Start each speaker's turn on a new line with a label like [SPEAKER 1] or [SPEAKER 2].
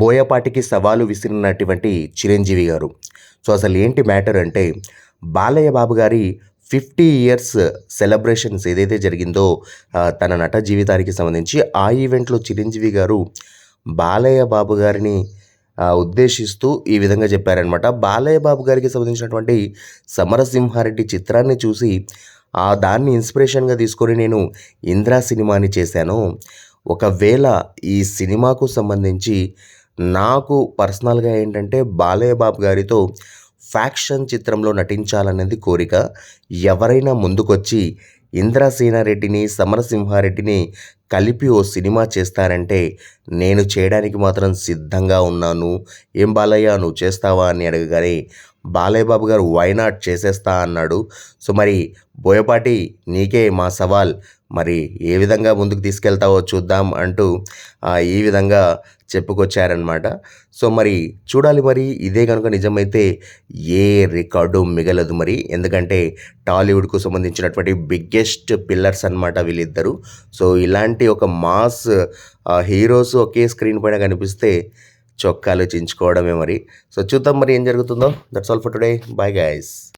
[SPEAKER 1] బోయపాటికి సవాలు విసిరినటువంటి చిరంజీవి గారు. సో అసలు ఏంటి మ్యాటర్ అంటే బాలయ్య బాబు గారి ఫిఫ్టీ ఇయర్స్ సెలబ్రేషన్స్ ఏదైతే జరిగిందో తన నట జీవితానికి సంబంధించి ఆ ఈవెంట్లో చిరంజీవి గారు బాలయ్య బాబు గారిని ఉద్దేశిస్తూ ఈ విధంగా చెప్పారనమాట బాలయ్య బాబు గారికి సంబంధించినటువంటి సమరసింహారెడ్డి చిత్రాన్ని చూసి ఆ దాన్ని ఇన్స్పిరేషన్గా తీసుకొని నేను ఇంద్రా సినిమాని చేశాను. ఒకవేళ ఈ సినిమాకు సంబంధించి నాకు పర్సనల్గా ఏంటంటే బాలయ్య బాబు గారితో ఫ్యాక్షన్ చిత్రంలో నటించాలనేది కోరిక ఎవరైనా ముందుకొచ్చి ఇంద్రసేనారెడ్డిని సమరసింహారెడ్డిని కలిపి ఓ సినిమా చేస్తారంటే నేను చేయడానికి మాత్రం సిద్ధంగా ఉన్నాను. ఏం బాలయ్య నువ్వు చేస్తావా అని అడగగానే బాలయ్య బాబు గారు వైనాట్ చేసేస్తా అన్నాడు. సో మరి బోయపాటి నీకే మా సవాల్. మరి ఏ విధంగా ముందుకు తీసుకెళ్తావో చూద్దాం అంటూ ఈ విధంగా చెప్పుకొచ్చారనమాట సో మరి చూడాలి మరి ఇదే కనుక నిజమైతే ఏ రికార్డు మిగలదు మరి. ఎందుకంటే టాలీవుడ్కు సంబంధించినటువంటి బిగ్గెస్ట్ పిల్లర్స్ అన్నమాట వీళ్ళిద్దరు. సో ఇలాంటి ఒక మాస్ హీరోస్ ఒకే స్క్రీన్ పైన కనిపిస్తే చొక్కాలు చించుకోవడమే మరి. సో చూద్దాం మరి ఏం జరుగుతుందో. That's all for today bye guys